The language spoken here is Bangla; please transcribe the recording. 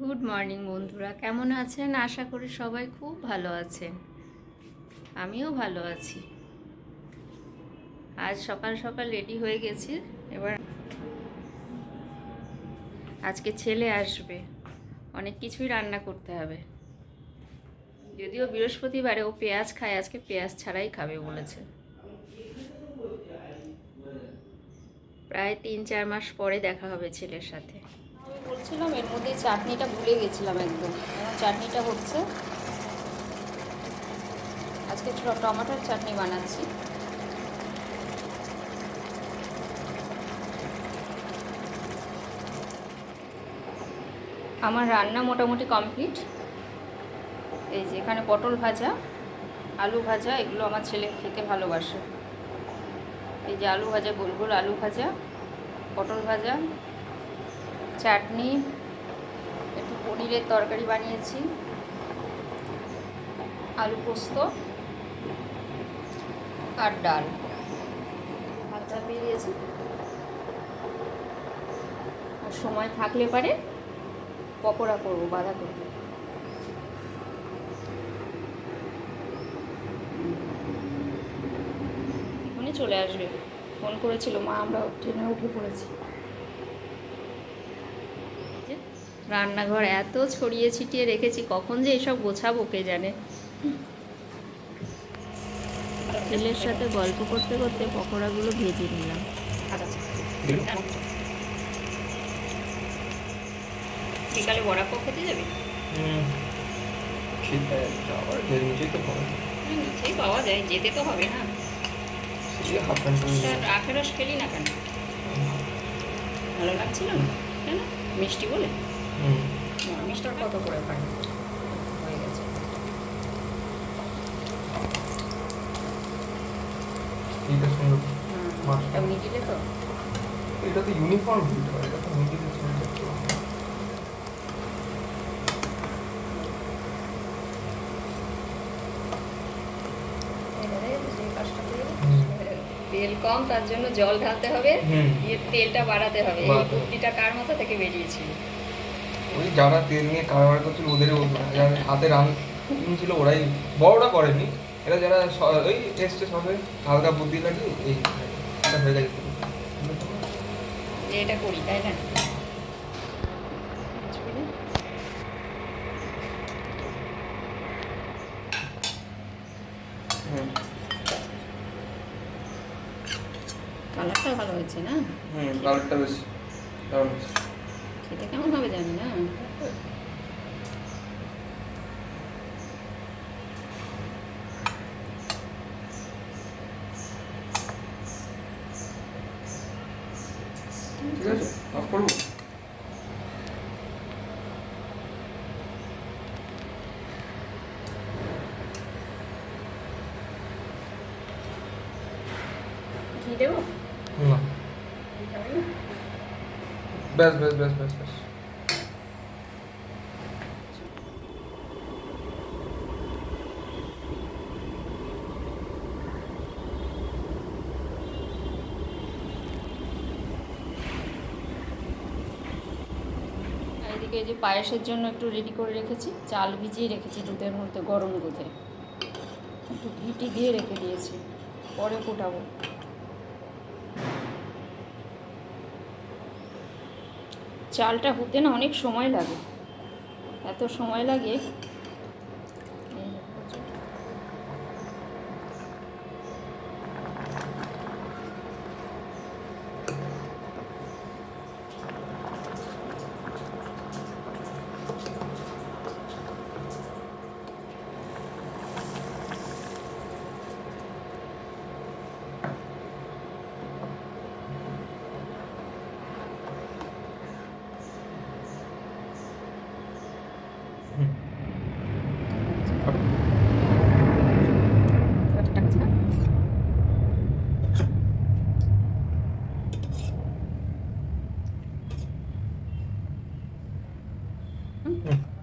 গুড মর্নিং বন্ধুরা। কেমন আছেন? আশা করি সবাই খুব ভালো আছেন। আমিও ভালো আছি। আজ সকাল সকাল রেডি হয়ে গেছি। এবার আজকে ছেলে আসবে। অনেক কিছুই রান্না করতে হবে। যদিও বৃহস্পতিবারে ও পেঁয়াজ খায়, আজকে পেঁয়াজ ছাড়াই খাবে বলেছে। প্রায় তিন চার মাস পরে দেখা হবে ছেলের সাথে। বলছিলাম, এর মধ্যে চাটনিটা ভুলে গেছিলাম একদম। চাটনিটা হচ্ছে। আজকে টমেটোর চাটনি বানাচ্ছি। আমার রান্না মোটামুটি কমপ্লিট। এই যে, এখানে পটল ভাজা, আলু ভাজা, এগুলো আমার ছেলে খেতে ভালোবাসে। এই যে, আলু ভাজা, গোল গোল আলু ভাজা, পটল ভাজা চাটনি, একটু পনিরের তরকারি বানিয়েছি, আলু পোস্ত আর ডাল। ভাত দিয়েছি। আর সময় থাকলে পারে পকোড়া করব, বাঁধাকপি। এখনই চলে আসবে। ফোন করেছিল, মা, আমরা ট্রেনে উঠে পড়েছি যে রান্নাঘর এত ছড়িয়ে ছিটিয়ে রেখেছি কখন যে এসব গোছাবো কে জানে? ছেলের সাথে গল্প করতে করতে পকোড়াগুলো ভেজে নিলাম। বিকালে বড়া খেতে যাবে? নিচেই পাওয়া যায়। যেতে তো হবে না। খেলি না কেন? ভালো লাগছিল না? কেন? মিষ্টি বলে? কত করে পাই। হয়ে গেছে। তো। এটা তো ইউনিফর্ম হয় এটা তো। তেল কম তার জন্য জল ঢালতে হবে। দিয়ে তেলটা বাড়াতে হবে। এই বুদ্ধিটা কার মাথা থেকে বেরিয়েছিল ওই যারা তেল নিয়ে কারবার করছিল ওদের যারা হাতে রান ছিল ওরাই বড়রা করেনি এরা যারা ওই টেস্টে সবে হালকা বুদ্ধি লাগিয়ে এই এটা হয়ে গেছে। এটা করি তাই না? কালারটা ভালো হয়েছে না? হুম কালারটা বেশ দারুণ খেতে কেমন হবে জানি না। ঠিক আছে অফ করব? ঘি দেবো? না? ব্যাস ব্যাস ব্যাস ব্যাস ব্যাস এদিকে যে পায়েসের জন্য একটু রেডি করে রেখেছি। চাল ভিজিয়ে রেখেছি দুধের মধ্যে, গরম দুধে। একটু ঘিটি দিয়ে রেখে দিয়েছি। পরে ফোটাবো। চালটা হতে না অনেক সময় লাগে। এত সময় লাগে Mm-hmm. Mm.